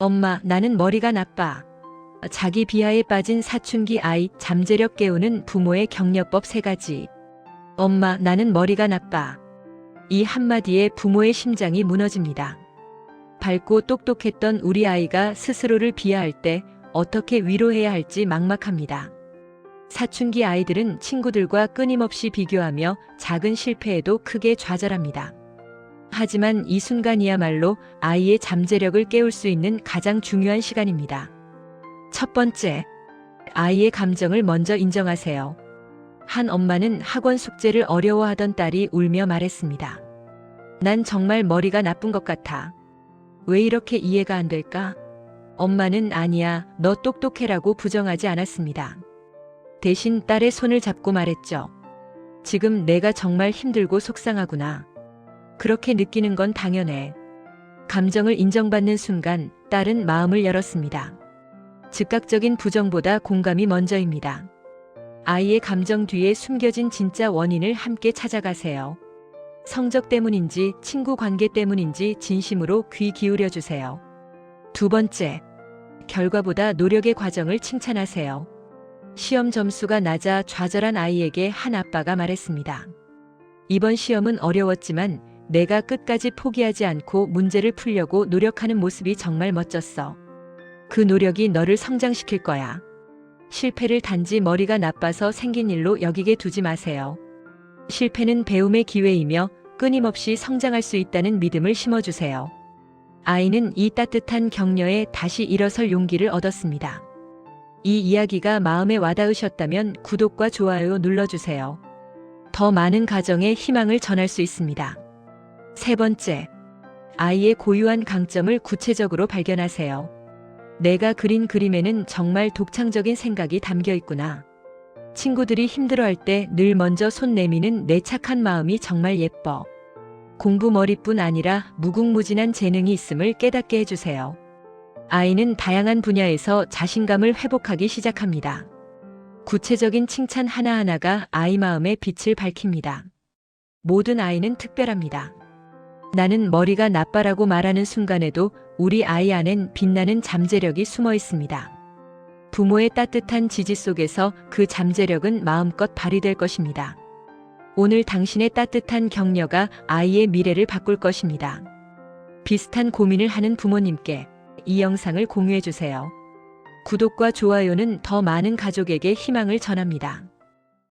엄마, 나는 머리가 나빠. 자기 비하에 빠진 사춘기 아이 잠재력 깨우는 부모의 격려법 세 가지. 엄마, 나는 머리가 나빠. 이 한마디에 부모의 심장이 무너집니다. 밝고 똑똑했던 우리 아이가 스스로를 비하할 때 어떻게 위로해야 할지 막막합니다. 사춘기 아이들은 친구들과 끊임없이 비교하며 작은 실패에도 크게 좌절합니다. 하지만 이 순간이야말로 아이의 잠재력을 깨울 수 있는 가장 중요한 시간입니다. 첫 번째, 아이의 감정을 먼저 인정하세요. 한 엄마는 학원 숙제를 어려워하던 딸이 울며 말했습니다. 난 정말 머리가 나쁜 것 같아. 왜 이렇게 이해가 안 될까? 엄마는 아니야, 너 똑똑해라고 부정하지 않았습니다. 대신 딸의 손을 잡고 말했죠. 지금 내가 정말 힘들고 속상하구나. 그렇게 느끼는 건 당연해. 감정을 인정받는 순간 딸은 마음을 열었습니다. 즉각적인 부정보다 공감이 먼저입니다. 아이의 감정 뒤에 숨겨진 진짜 원인을 함께 찾아가세요. 성적 때문인지 친구 관계 때문인지 진심으로 귀 기울여 주세요. 두 번째, 결과보다 노력의 과정을 칭찬하세요. 시험 점수가 낮아 좌절한 아이에게 한 아빠가 말했습니다. 이번 시험은 어려웠지만 내가 끝까지 포기하지 않고 문제를 풀려고 노력하는 모습이 정말 멋졌어. 그 노력이 너를 성장시킬 거야. 실패를 단지 머리가 나빠서 생긴 일로 여기게 두지 마세요. 실패는 배움의 기회이며 끊임없이 성장할 수 있다는 믿음을 심어주세요. 아이는 이 따뜻한 격려에 다시 일어설 용기를 얻었습니다. 이 이야기가 마음에 와닿으셨다면 구독과 좋아요 눌러주세요. 더 많은 가정에 희망을 전할 수 있습니다. 세 번째, 아이의 고유한 강점을 구체적으로 발견하세요. 내가 그린 그림에는 정말 독창적인 생각이 담겨 있구나. 친구들이 힘들어할 때 늘 먼저 손 내미는 내 착한 마음이 정말 예뻐. 공부 머리뿐 아니라 무궁무진한 재능이 있음을 깨닫게 해주세요. 아이는 다양한 분야에서 자신감을 회복하기 시작합니다. 구체적인 칭찬 하나하나가 아이 마음의 빛을 밝힙니다. 모든 아이는 특별합니다. 나는 머리가 나빠라고 말하는 순간에도 우리 아이 안엔 빛나는 잠재력이 숨어 있습니다. 부모의 따뜻한 지지 속에서 그 잠재력은 마음껏 발휘될 것입니다. 오늘 당신의 따뜻한 격려가 아이의 미래를 바꿀 것입니다. 비슷한 고민을 하는 부모님께 이 영상을 공유해 주세요. 구독과 좋아요는 더 많은 가족에게 희망을 전합니다.